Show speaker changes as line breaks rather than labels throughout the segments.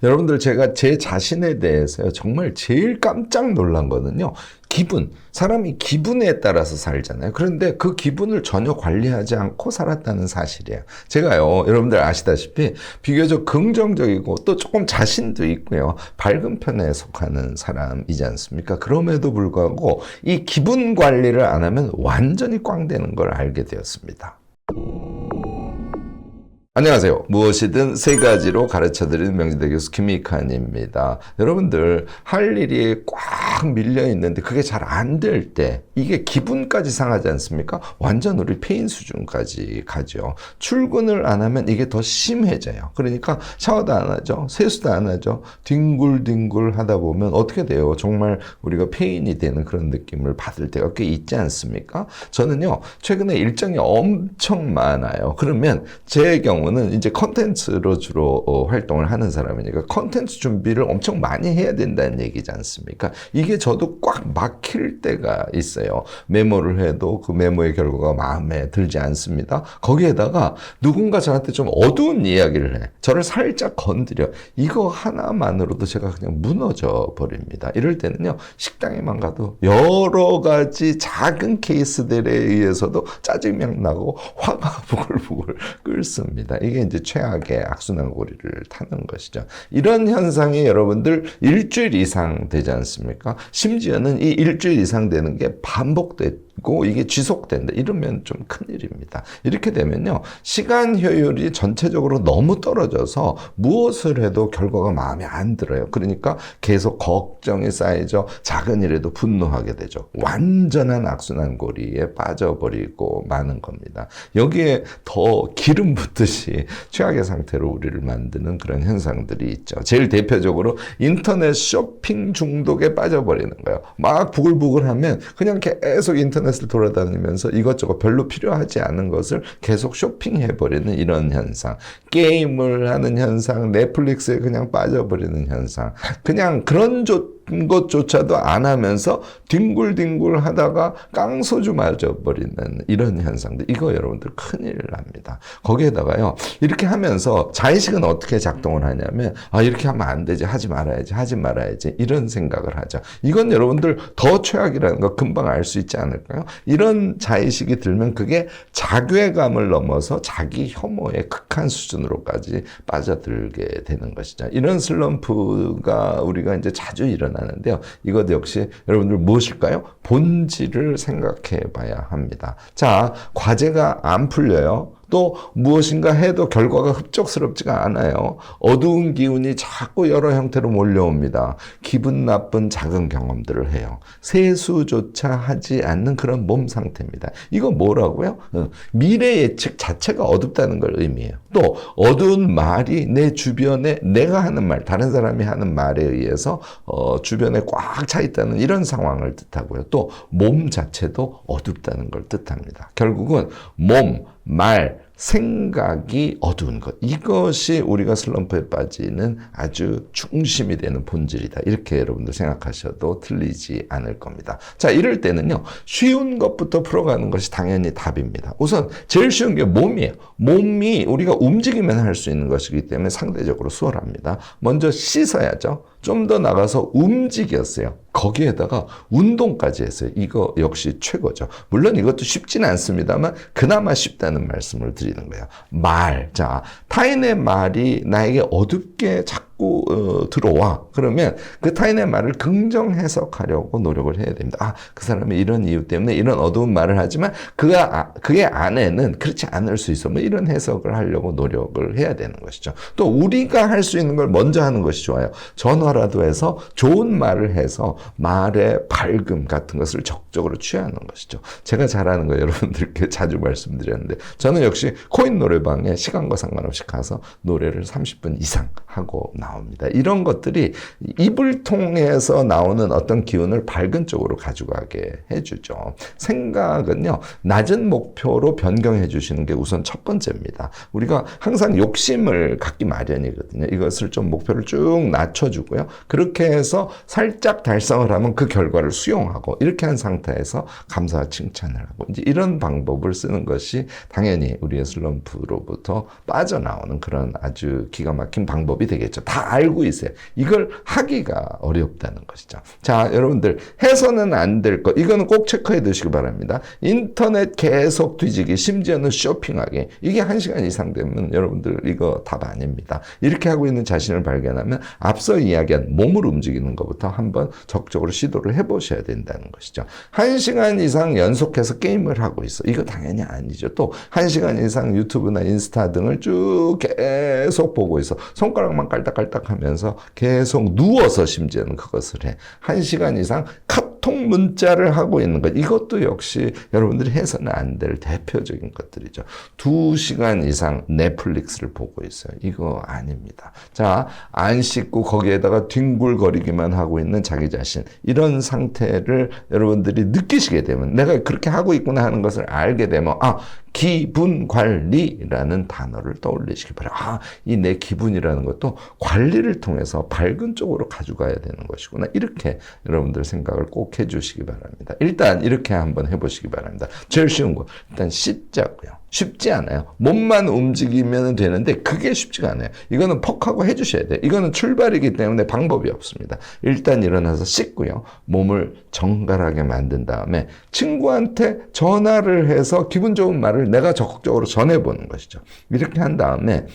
여러분들 제가 제 자신에 대해서요 정말 제일 깜짝 놀란 거는요. 기분. 사람이 기분에 따라서 살잖아요. 그런데 그 기분을 전혀 관리하지 않고 살았다는 사실이에요. 제가요 여러분들 아시다시피 비교적 긍정적이고 또 조금 자신도 있고요. 밝은 편에 속하는 사람이지 않습니까? 그럼에도 불구하고 이 기분 관리를 안 하면 완전히 꽝 되는 걸 알게 되었습니다 안녕하세요. 무엇이든 세 가지로 가르쳐드리는 명지대 교수 김익환입니다. 여러분들 할 일이 꽉 밀려 있는데 그게 잘 안 될 때 이게 기분까지 상하지 않습니까? 완전 우리 페인 수준까지 가죠. 출근을 안 하면 이게 더 심해져요. 그러니까 샤워도 안 하죠. 세수도 안 하죠. 뒹굴뒹굴 하다 보면 어떻게 돼요? 정말 우리가 페인이 되는 그런 느낌을 받을 때가 꽤 있지 않습니까? 저는요, 최근에 일정이 엄청 많아요. 그러면 제 경우 경우는 이제 컨텐츠로 주로 어, 활동을 하는 사람이니까 컨텐츠 준비를 엄청 많이 해야 된다는 얘기지 않습니까? 이게 저도 꽉 막힐 때가 있어요. 메모를 해도 그 메모의 결과가 마음에 들지 않습니다. 거기에다가 누군가 저한테 좀 어두운 이야기를 해. 저를 살짝 건드려. 이거 하나만으로도 제가 그냥 무너져 버립니다. 이럴 때는요, 식당에만 가도 여러 가지 작은 케이스들에 의해서도 짜증이 나고 화가 부글부글 끓습니다. 이게 이제 최악의 악순환 고리를 타는 것이죠. 이런 현상이 여러분들 일주일 이상 되지 않습니까? 심지어는 이 일주일 이상 되는 게 반복돼 고 이게 지속된다 이러면 좀 큰일입니다. 이렇게 되면요 시간 효율이 전체적으로 너무 떨어져서 무엇을 해도 결과가 마음에 안 들어요. 그러니까 계속 걱정이 쌓이죠. 작은 일에도 분노하게 되죠. 완전한 악순환 고리에 빠져버리고 마는 겁니다. 여기에 더 기름 붓듯이 최악의 상태로 우리를 만드는 그런 현상들이 있죠. 제일 대표적으로 인터넷 쇼핑 중독에 빠져버리는 거예요. 막 부글부글하면 그냥 계속 인터넷 인터넷을 돌아다니면서 이것저것 별로 필요하지 않은 것을 계속 쇼핑해버리는 이런 현상. 게임을 하는 현상, 넷플릭스에 그냥 빠져버리는 현상. 그냥 그런 조, 것조차도 안 하면서 뒹굴뒹굴 하다가 깡소주 맞아버리는 이런 현상들. 이거 여러분들 큰일 납니다. 거기에다가요, 이렇게 하면서 자의식은 어떻게 작동을 하냐면, 아, 이렇게 하면 안 되지. 하지 말아야지. 하지 말아야지. 이런 생각을 하죠. 이건 여러분들 더 최악이라는 거 금방 알 수 있지 않을까요? 이런 자의식이 들면 그게 자괴감을 넘어서 자기 혐오의 극한 수준으로까지 빠져들게 되는 것이죠. 이런 슬럼프가 우리가 이제 자주 일어나 나는데요. 이것 역시 여러분들 무엇일까요? 본질을 생각해 봐야 합니다. 자, 과제가 안 풀려요. 또 무엇인가 해도 결과가 흡족스럽지가 않아요. 어두운 기운이 자꾸 여러 형태로 몰려옵니다. 기분 나쁜 작은 경험들을 해요. 세수조차 하지 않는 그런 몸 상태입니다. 이거 뭐라고요? 어, 미래 예측 자체가 어둡다는 걸 의미해요. 또 어두운 말이 내 주변에 내가 하는 말, 다른 사람이 하는 말에 의해서 어, 주변에 꽉 차 있다는 이런 상황을 뜻하고요. 또 몸 자체도 어둡다는 걸 뜻합니다. 결국은 몸, 말, 생각이 어두운 것. 이것이 우리가 슬럼프에 빠지는 아주 중심이 되는 본질이다. 이렇게 여러분들 생각하셔도 틀리지 않을 겁니다. 자, 이럴 때는요, 쉬운 것부터 풀어가는 것이 당연히 답입니다. 우선 제일 쉬운 게 몸이에요. 몸이 우리가 움직이면 할 수 있는 것이기 때문에 상대적으로 수월합니다. 먼저 씻어야죠. 좀 더 나가서 움직였어요. 거기에다가 운동까지 했어요. 이거 역시 최고죠. 물론 이것도 쉽지는 않습니다만 그나마 쉽다는 말씀을 드리는 거예요. 말. 자, 타인의 말이 나에게 어둡게 자꾸 자꾸 어, 들어와. 그러면 그 타인의 말을 긍정 해석하려고 노력을 해야 됩니다. 아, 그 사람이 이런 이유 때문에 이런 어두운 말을 하지만 그가 아, 그의 안에는 그렇지 않을 수 있어. 뭐 이런 해석을 하려고 노력을 해야 되는 것이죠. 또 우리가 할 수 있는 걸 먼저 하는 것이 좋아요. 전화라도 해서 좋은 말을 해서 말의 밝음 같은 것을 적극적으로 취하는 것이죠. 제가 잘하는 거 여러분들께 자주 말씀드렸는데 저는 역시 코인 노래방에 시간과 상관없이 가서 노래를 30분 이상 하고 나 나옵니다. 이런 것들이 입을 통해서 나오는 어떤 기운을 밝은 쪽으로 가져가게 해주죠. 생각은요, 낮은 목표로 변경해 주시는 게 우선 첫 번째입니다. 우리가 항상 욕심을 갖기 마련이거든요. 이것을 좀 목표를 쭉 낮춰주고요. 그렇게 해서 살짝 달성을 하면 그 결과를 수용하고 이렇게 한 상태에서 감사와 칭찬을 하고 이제 이런 방법을 쓰는 것이 당연히 우리의 슬럼프로부터 빠져나오는 그런 아주 기가 막힌 방법이 되겠죠. 다다 알고 있어요. 이걸 하기가 어렵다는 것이죠. 자, 여러분들 해서는 안 될 것. 이거는 꼭 체크해 두시기 바랍니다. 인터넷 계속 뒤지기, 심지어는 쇼핑하기. 이게 한 시간 이상 되면 여러분들 이거 답 아닙니다. 이렇게 하고 있는 자신을 발견하면 앞서 이야기한 몸을 움직이는 것부터 한번 적극적으로 시도를 해보셔야 된다는 것이죠. 한 시간 이상 연속해서 게임을 하고 있어. 이거 당연히 아니죠. 또 한 시간 이상 유튜브나 인스타 등을 쭉 계속 보고 있어. 손가락만 깔딱깔딱 하면서 계속 누워서 심지어는 그것을 해. 한 시간 이상 카 톡 문자를 하고 있는 것. 이것도 역시 여러분들이 해서는 안 될 대표적인 것들이죠. 두 시간 이상 넷플릭스를 보고 있어요. 이거 아닙니다. 자, 안 씻고 거기에다가 뒹굴거리기만 하고 있는 자기 자신. 이런 상태를 여러분들이 느끼시게 되면 내가 그렇게 하고 있구나 하는 것을 알게 되면 아, 기분 관리라는 단어를 떠올리시기 바랍니다. 아, 이 내 기분이라는 것도 관리를 통해서 밝은 쪽으로 가져가야 되는 것이구나. 이렇게 여러분들 생각을 꼭해 주시기 바랍니다. 일단 이렇게 한번 해보시기 바랍니다. 제일 쉬운 거. 일단 씻자고요. 쉽지 않아요. 몸만 움직이면 되는데 그게 쉽지가 않아요. 이거는 퍽하고 해주셔야 돼요. 이거는 출발이기 때문에 방법이 없습니다. 일단 일어나서 씻고요. 몸을 정갈하게 만든 다음에 친구한테 전화를 해서 기분 좋은 말을 내가 적극적으로 전해보는 것이죠. 이렇게 한 다음에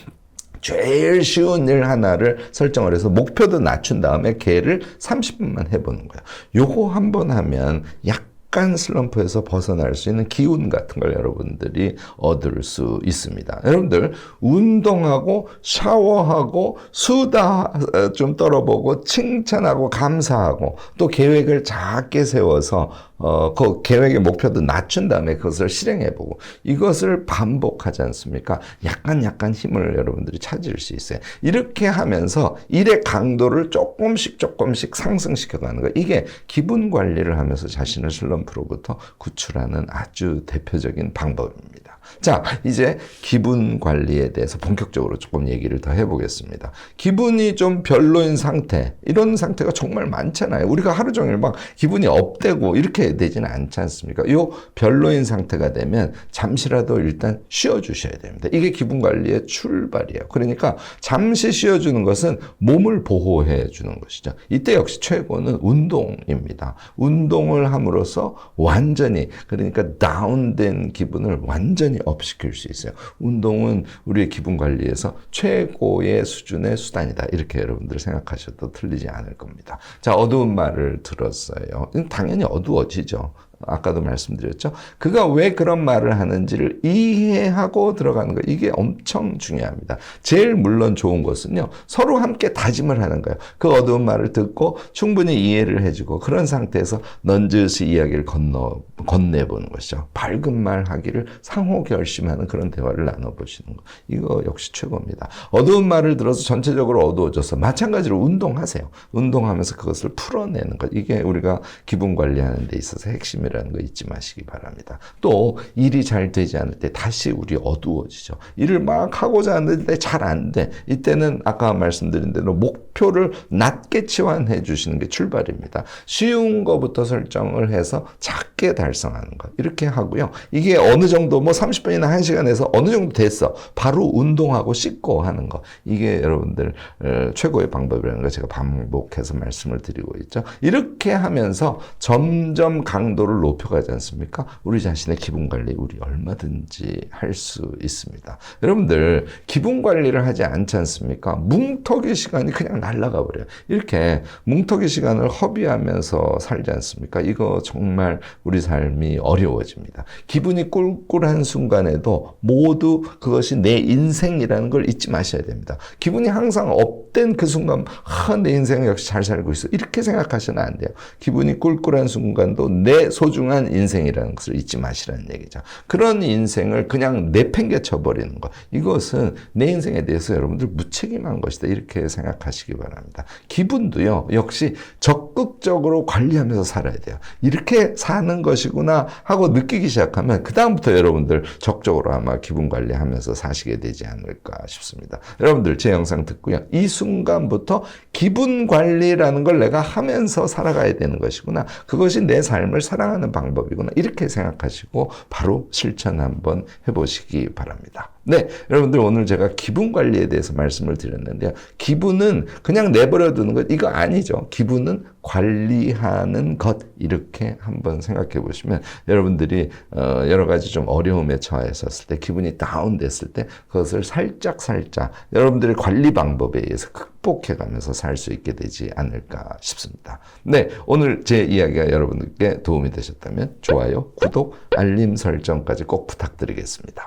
제일 쉬운 일 하나를 설정을 해서 목표도 낮춘 다음에 걔를 30분만 해보는 거예요. 요거 한 번 하면 약 약간 슬럼프에서 벗어날 수 있는 기운 같은 걸 여러분들이 얻을 수 있습니다. 여러분들 운동하고 샤워하고 수다 좀 떨어보고 칭찬하고 감사하고 또 계획을 작게 세워서 어, 그 계획의 목표도 낮춘 다음에 그것을 실행해보고 이것을 반복하지 않습니까? 약간 약간 힘을 여러분들이 찾을 수 있어요. 이렇게 하면서 일의 강도를 조금씩 조금씩 상승시켜가는 거. 이게 기분 관리를 하면서 자신을 슬럼프로부터 구출하는 아주 대표적인 방법입니다. 자, 이제 기분 관리에 대해서 본격적으로 조금 얘기를 더 해보겠습니다. 기분이 좀 별로인 상태, 이런 상태가 정말 많잖아요. 우리가 하루 종일 막 기분이 업되고 이렇게 되지는 않지 않습니까? 요 별로인 상태가 되면 잠시라도 일단 쉬어주셔야 됩니다. 이게 기분 관리의 출발이에요. 그러니까 잠시 쉬어주는 것은 몸을 보호해 주는 것이죠. 이때 역시 최고는 운동입니다. 운동을 함으로써 완전히, 그러니까 다운된 기분을 완전히 업시킬 수 있어요. 운동은 우리의 기분 관리에서 최고의 수준의 수단이다. 이렇게 여러분들 생각하셔도 틀리지 않을 겁니다. 자, 어두운 말을 들었어요. 당연히 어두워지죠. 아까도 말씀드렸죠. 그가 왜 그런 말을 하는지를 이해하고 들어가는 거 이게 엄청 중요합니다. 제일 물론 좋은 것은요. 서로 함께 다짐을 하는 거예요. 그 어두운 말을 듣고 충분히 이해를 해주고 그런 상태에서 넌지시 이야기를 건너 건네보는 것이죠. 밝은 말 하기를 상호 결심하는 그런 대화를 나눠보시는 거. 이거 역시 최고입니다. 어두운 말을 들어서 전체적으로 어두워져서 마찬가지로 운동하세요. 운동하면서 그것을 풀어내는 것. 이게 우리가 기분 관리하는 데 있어서 핵심이라 는 거 잊지 마시기 바랍니다. 또 일이 잘 되지 않을 때 다시 우리 어두워지죠. 일을 막 하고자 하는데 잘 안 돼. 이때는 아까 말씀드린 대로 목표를 낮게 치환해 주시는 게 출발입니다. 쉬운 거부터 설정을 해서 작게 달성하는 것. 이렇게 하고요. 이게 어느 정도 뭐 30분이나 1시간에서 어느 정도 됐어. 바로 운동하고 씻고 하는 거. 이게 여러분들 어, 최고의 방법이라는 걸 제가 반복해서 말씀을 드리고 있죠. 이렇게 하면서 점점 강도를 높여가지 않습니까? 우리 자신의 기분 관리 우리 얼마든지 할 수 있습니다. 여러분들 기분 관리를 하지 않지 않습니까? 뭉터기 시간이 그냥 날아가 버려요. 이렇게 뭉터기 시간을 허비하면서 살지 않습니까? 이거 정말 우리 삶이 어려워집니다. 기분이 꿀꿀한 순간에도 모두 그것이 내 인생이라는 걸 잊지 마셔야 됩니다. 기분이 항상 업된 그 순간 아, 내 인생 역시 잘 살고 있어. 이렇게 생각하시면 안 돼요. 기분이 꿀꿀한 순간도 내 소 중한 인생이라는 것을 잊지 마시라는 얘기죠. 그런 인생을 그냥 내팽개쳐 버리는 것. 이것은 내 인생에 대해서 여러분들 무책임한 것이다. 이렇게 생각하시기 바랍니다. 기분도요. 역시 적극적으로 관리하면서 살아야 돼요. 이렇게 사는 것이구나 하고 느끼기 시작하면 그다음부터 여러분들 적극적으로 아마 기분 관리하면서 사시게 되지 않을까 싶습니다. 여러분들 제 영상 듣고요. 이 순간부터 기분 관리라는 걸 내가 하면서 살아가야 되는 것이구나. 그것이 내 삶을 사랑하는 하는 방법이구나. 이렇게 생각하시고 바로 실천 한번 해보시기 바랍니다. 네, 여러분들 오늘 제가 기분 관리에 대해서 말씀을 드렸는데요. 기분은 그냥 내버려 두는 것, 이거 아니죠. 기분은 관리하는 것, 이렇게 한번 생각해 보시면 여러분들이 어, 여러 가지 좀 어려움에 처했었을 때, 기분이 다운됐을 때, 그것을 살짝 살짝 여러분들의 관리 방법에 의해서 극복해 가면서 살 수 있게 되지 않을까 싶습니다. 네, 오늘 제 이야기가 여러분들께 도움이 되셨다면 좋아요, 구독, 알림 설정까지 꼭 부탁드리겠습니다.